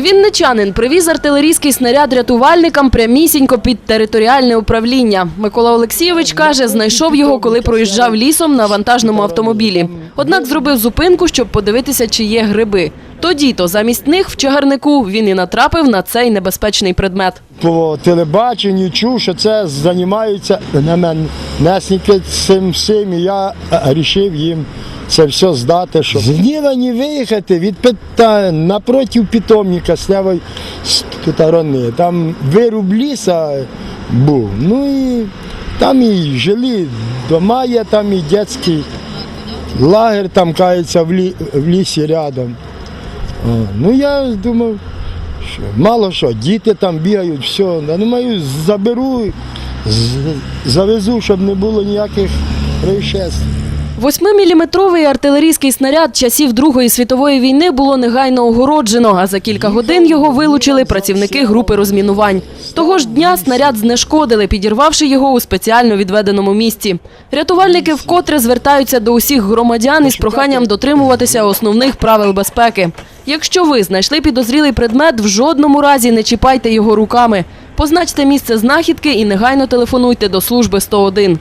Вінничанин привіз артилерійський снаряд рятувальникам прямісінько під територіальне управління. Микола Олексійович каже, знайшов його, коли проїжджав лісом на вантажному автомобілі. Однак зробив зупинку, щоб подивитися, чи є гриби. Тоді то замість них в чагарнику він і натрапив на цей небезпечний предмет. по телебаченню чув, що це займаються наменесники цим всім, я вирішив їм це все здати, щоб з Гнівані виїхати від питань напротив питомника з лівої сторони. Там вируб ліса був. Ну і там і жилі дома є, там і дитячий лагерь там кається в, лі, в лісі рядом. О, ну я думав, що мало що, діти там бігають, все. Я думаю, заберу, завезу, щоб не було ніяких происшествий. Восьмиміліметровий артилерійський снаряд часів Другої світової війни було негайно огороджено, а за кілька годин його вилучили працівники групи розмінувань. Того ж дня снаряд знешкодили, підірвавши його у спеціально відведеному місці. Рятувальники вкотре звертаються до усіх громадян із проханням дотримуватися основних правил безпеки. Якщо ви знайшли підозрілий предмет, в жодному разі не чіпайте його руками. Позначте місце знахідки і негайно телефонуйте до служби 101.